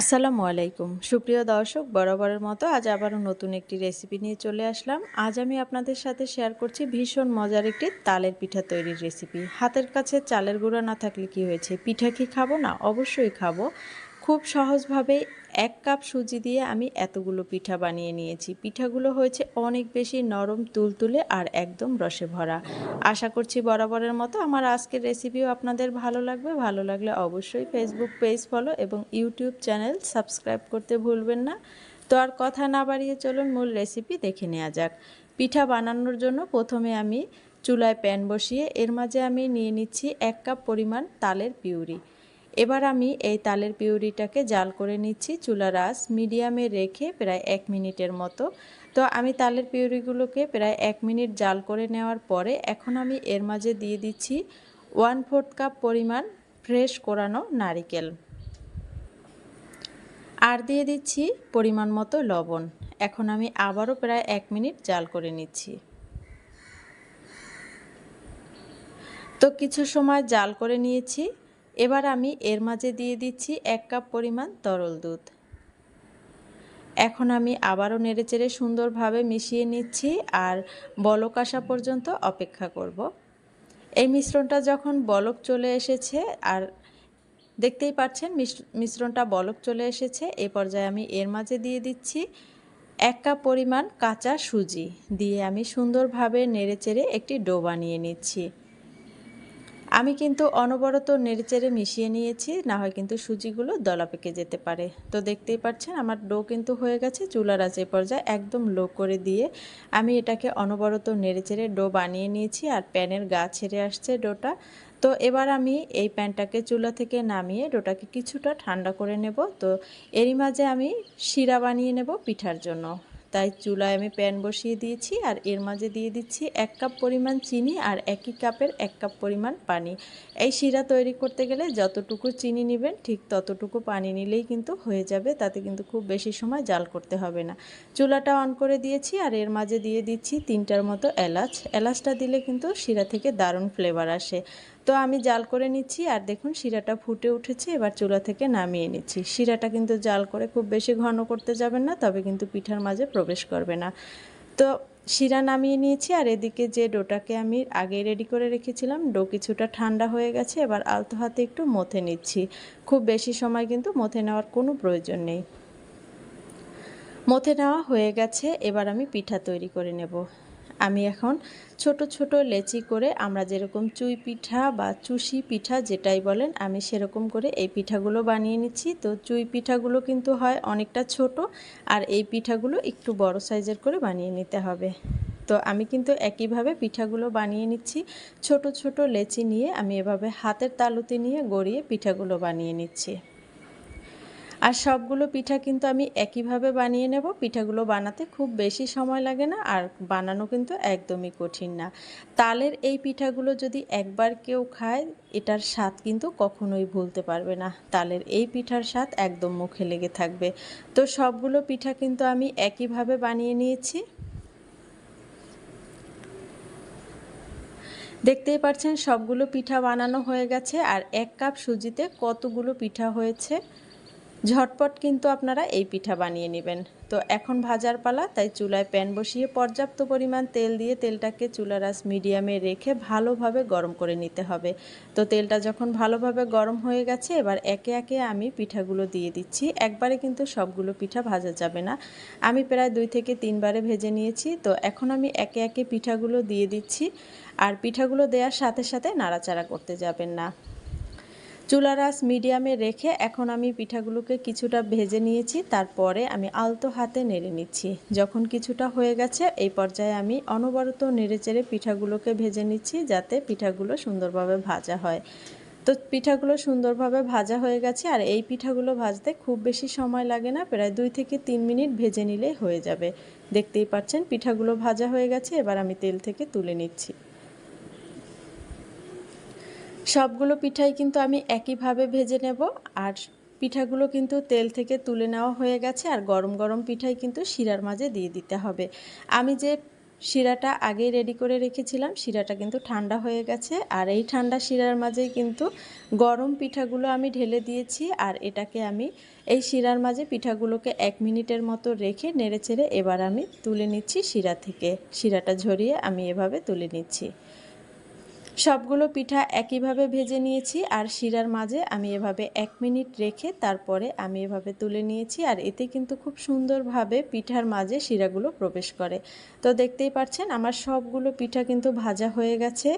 আসসালামু আলাইকুম। সুপ্রিয় দর্শক, বরাবরের মতো আজ আবারও নতুন একটি রেসিপি নিয়ে চলে আসলাম। আজ আমি আপনাদের সাথে শেয়ার করছি ভীষণ মজার একটি তালের পিঠা তৈরির রেসিপি হাতের কাছে চালের গুঁড়া না থাকলে কি হয়েছে? পিঠা কি খাব না? অবশ্যই খাব। খুব সহজভাবে এক কাপ সুজি দিয়ে আমি এতগুলো পিঠা বানিয়ে নিয়েছি। পিঠাগুলো হয়েছে অনেক বেশি নরম, তুলতুলে আর একদম রসে ভরা। আশা করছি বরাবরের মতো আমার আজকের রেসিপিও আপনাদের ভালো লাগবে। ভালো লাগলে অবশ্যই ফেসবুক পেজ ফলো এবং ইউটিউব চ্যানেল সাবস্ক্রাইব করতে ভুলবেন না। তো আর কথা না বাড়িয়ে চলুন, মূল রেসিপি দেখে নেওয়া যাক। পিঠা বানানোর জন্য প্রথমে আমি চুলায় প্যান বসিয়ে এর মাঝে আমি নিয়ে নিচ্ছি এক কাপ পরিমাণ তালের পিউরি। এবার আমি এই তালের পিউরিটাকে জাল করে নিচ্ছি চুলার আঁচ মিডিয়ামে রেখে প্রায় এক মিনিটের মতো। তো আমি তালের পিউরিগুলোকে প্রায় এক মিনিট জাল করে নেওয়ার পরে এখন আমি এর মাঝে দিয়ে দিচ্ছি ওয়ান ফোর্থ কাপ পরিমাণ ফ্রেশ কোরানো নারিকেল। আর দিয়ে দিচ্ছি পরিমাণ মতো লবণ। এখন আমি আবারও প্রায় এক মিনিট জাল করে নিচ্ছি। তো কিছু সময় জাল করে নিয়েছি। এবার আমি এর মাঝে দিয়ে দিচ্ছি এক কাপ পরিমাণ তরল দুধ। এখন আমি আবারও নেড়েচেড়ে সুন্দরভাবে মিশিয়ে নিচ্ছি আর বলক আসা পর্যন্ত অপেক্ষা করব। এই মিশ্রণটা যখন বলক চলে এসেছে আর দেখতেই পাচ্ছেন মিশ্রণটা বলক চলে এসেছে, এ পর্যায়ে আমি এর মাঝে দিয়ে দিচ্ছি এক কাপ পরিমাণ কাঁচা সুজি। দিয়ে আমি সুন্দরভাবে নেড়েচেড়ে একটি ডো বানিয়ে নিচ্ছি। আমি কিন্তু অনবরত নেড়েচেড়ে মিশিয়ে নিয়েছি, না হয় কিন্তু সুজিগুলো দলা পেকে যেতে পারে। তো দেখতেই পাচ্ছেন, আমার ডো কিন্তু হয়ে গেছে, চুলার আঁচে পর্যায়ে একদম লো করে দিয়ে আমি এটাকে অনবরত নেড়েচেড়ে ডো বানিয়ে নিয়েছি আর প্যানের গা ছেড়ে আসছে ডোটা। তো এবার আমি এই প্যানটাকে চুলা থেকে নামিয়ে ডোটাকে কিছুটা ঠান্ডা করে নেব। তো এরই মাঝে আমি শিরা বানিয়ে নেব পিঠার জন্য। তাই চুলায় আমি প্যান বসিয়ে দিয়েছি আর এর মাঝে দিয়ে দিচ্ছি এক কাপ পরিমাণ চিনি আর একই কাপের এক কাপ পরিমাণ পানি। এই শিরা তৈরি করতে গেলে যতটুকু চিনি নেবেন ঠিক ততটুকু পানি নিলেই কিন্তু হয়ে যাবে, তাতে কিন্তু খুব বেশি সময় জাল করতে হবে না। চুলাটা অন করে দিয়েছি আর এর মাঝে দিয়ে দিচ্ছি তিনটার মতো এলাচ। এলাচটা দিলে কিন্তু শিরা থেকে দারুণ ফ্লেভার আসে। তো আমি জাল করে নিচ্ছি আর দেখুন শিরাটা ফুটে উঠেছে, এবার চুলা থেকে নামিয়ে নিচ্ছি। শিরাটা কিন্তু জাল করে খুব বেশি ঘন করতে যাবেন না, তবে কিন্তু পিঠার মাঝে প্রবেশ করবে না। তো শিরা নামিয়ে নিয়েছি আর এদিকে যে ডোটাকে আমি আগে রেডি করে রেখেছিলাম, ডো কিছুটা ঠান্ডা হয়ে গেছে, এবার আলতো হাতে একটু মথে নিচ্ছি। খুব বেশি সময় কিন্তু মথে নেওয়ার কোনো প্রয়োজন নেই। মথে নেওয়া হয়ে গেছে, এবার আমি পিঠা তৈরি করে নেব। আমি এখন ছোট ছোট লেচি করে আমরা যেরকম চুই পিঠা বা চুষি পিঠা যেটাই বলেন, আমি সেরকম করে এই পিঠাগুলো বানিয়ে নিচ্ছি। তো চুই পিঠাগুলো কিন্তু হয় অনেকটা ছোট আর এই পিঠাগুলো একটু বড় সাইজের করে বানিয়ে নিতে হবে। তো আমি কিন্তু একইভাবে পিঠাগুলো বানিয়ে নিচ্ছি। ছোট ছোট লেচি নিয়ে আমি এভাবে হাতের তালুতে নিয়ে গড়িয়ে পিঠাগুলো বানিয়ে নিচ্ছি। আর সবগুলো পিঠা কিন্তু আমি একইভাবে বানিয়ে নেব। পিঠাগুলো বানাতে খুব বেশি সময় লাগে না আর বানানো কিন্তু একদমই কঠিন না। তালের এই পিঠাগুলো যদি একবার কেউ খায়, এটার স্বাদ কিন্তু কখনোই ভুলতে পারবে না। তালের এই পিঠার স্বাদ একদম মুখে লেগে থাকবে। তো সবগুলো পিঠা কিন্তু আমি একইভাবে বানিয়ে নিয়েছি। দেখতেই পাচ্ছেন সবগুলো পিঠা বানানো হয়ে গেছে। আর এক কাপ সুজিতে কতগুলো পিঠা হয়েছে? ঝটপট কিন্তু আপনারা এই পিঠা বানিয়ে নেবেন। তো এখন ভাজার পালা, তাই চুলায় প্যান বসিয়ে পর্যাপ্ত পরিমাণ তেল দিয়ে তেলটাকে চুলার আস মিডিয়ামে রেখে ভালোভাবে গরম করে নিতে হবে। তো তেলটা যখন ভালোভাবে গরম হয়ে গেছে, এবার একে একে আমি পিঠাগুলো দিয়ে দিচ্ছি। একবারে কিন্তু সবগুলো পিঠা ভাজা যাবে না। আমি প্রায় দুই থেকে তিনবারে ভেজে নিয়েছি। তো এখন আমি একে একে পিঠাগুলো দিয়ে দিচ্ছি। আর পিঠাগুলো দেওয়ার সাথে সাথে নাড়াচাড়া করতে যাবেন না। চুলার আঁচ মিডিয়ামে রেখে এখন আমি পিঠাগুলোকে কিছুটা ভেজে নিয়েছি, তারপরে আমি আলতো হাতে নেড়ে নিচ্ছি। যখন কিছুটা হয়ে গেছে, এই পর্যায়ে আমি অনবরত নেড়ে চেড়ে পিঠাগুলোকে ভেজে নিচ্ছি যাতে পিঠাগুলো সুন্দরভাবে ভাজা হয়। তো পিঠাগুলো সুন্দরভাবে ভাজা হয়ে গেছে, আর এই পিঠাগুলো ভাজতে খুব বেশি সময় লাগে না, প্রায় দুই থেকে তিন মিনিট ভেজে নিলে হয়ে যাবে। দেখতেই পাচ্ছেন, পিঠাগুলো ভাজা হয়ে গেছে, এবার আমি তেল থেকে তুলে নিচ্ছি। সবগুলো পিঠাই কিন্তু আমি একইভাবে ভেজে নেব। আর পিঠাগুলো কিন্তু তেল থেকে তুলে নেওয়া হয়ে গেছে। আর গরম গরম পিঠাই কিন্তু শিরার মাঝে দিয়ে দিতে হবে। আমি যে শিরাটা আগেই রেডি করে রেখেছিলাম, শিরাটা কিন্তু ঠান্ডা হয়ে গেছে। আর এই ঠান্ডা শিরার মাঝেই কিন্তু গরম পিঠাগুলো আমি ঢেলে দিয়েছি। আর এটাকে আমি এই শিরার মাঝে পিঠাগুলোকে এক মিনিটের মতো রেখে নেড়েচেড়ে এবার আমি তুলে নিচ্ছি শিরা থেকে। শিরাটা ঝরিয়ে আমি এভাবে তুলে নিচ্ছি। সবগুলো পিঠা একইভাবে ভেজে নিয়েছি, আর শিরার মাঝে আমি এভাবে এক মিনিট রেখে তারপরে আমি এভাবে তুলে নিয়েছি, আর এতে কিন্তু খুব সুন্দরভাবে পিঠার মাঝে শিরাগুলো প্রবেশ করে। তো দেখতেই পাচ্ছেন, আমার সবগুলো পিঠা কিন্তু ভাজা হয়ে গেছে,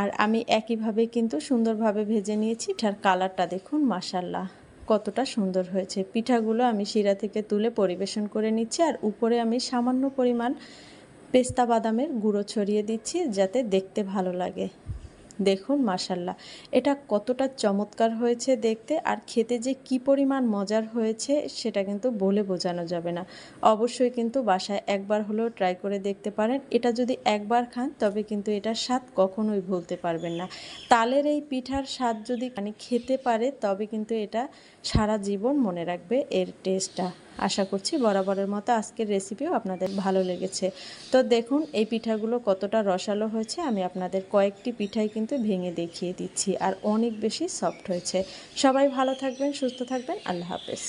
আর আমি একইভাবে কিন্তু সুন্দরভাবে ভেজে নিয়েছি। পিঠার কালারটা দেখুন মাসাল্লাহ কতটা সুন্দর হয়েছে। পিঠাগুলো আমি শিরা থেকে তুলে পরিবেশন করে নিচ্ছি, আর উপরে আমি সামান্য পরিমাণ পেস্তা বাদামের গুঁড়ো ছড়িয়ে দিচ্ছি যাতে দেখতে ভালো লাগে। দেখুন মাসাল্লাহ এটা কতটা চমৎকার হয়েছে দেখতে আর খেতে যে কি পরিমাণ মজার হয়েছে সেটা কিন্তু বলে বোঝানো যাবে না। অবশ্যই কিন্তু বাসায় একবার হলেও ট্রাই করে দেখতে পারেন। এটা যদি একবার খান, তবে কিন্তু এটার স্বাদ কখনোই ভুলতে পারবেন না। তালের এই পিঠার স্বাদ যদি মানে খেতে পারে, তবে কিন্তু এটা সারা জীবন মনে রাখবে এর টেস্টটা আশা করছি বরাবরের মতো আজকের রেসিপিও আপনাদের ভালো লেগেছে। তো দেখুন, এই পিঠাগুলো কতটা রসালো হয়েছে। আমি আপনাদের কয়েকটি পিঠাই কিন্তু ভেঙে দেখিয়ে দিচ্ছি, আর অনেক বেশি সফট হয়েছে। সবাই ভালো থাকবেন, সুস্থ থাকবেন। আল্লাহ হাফেজ।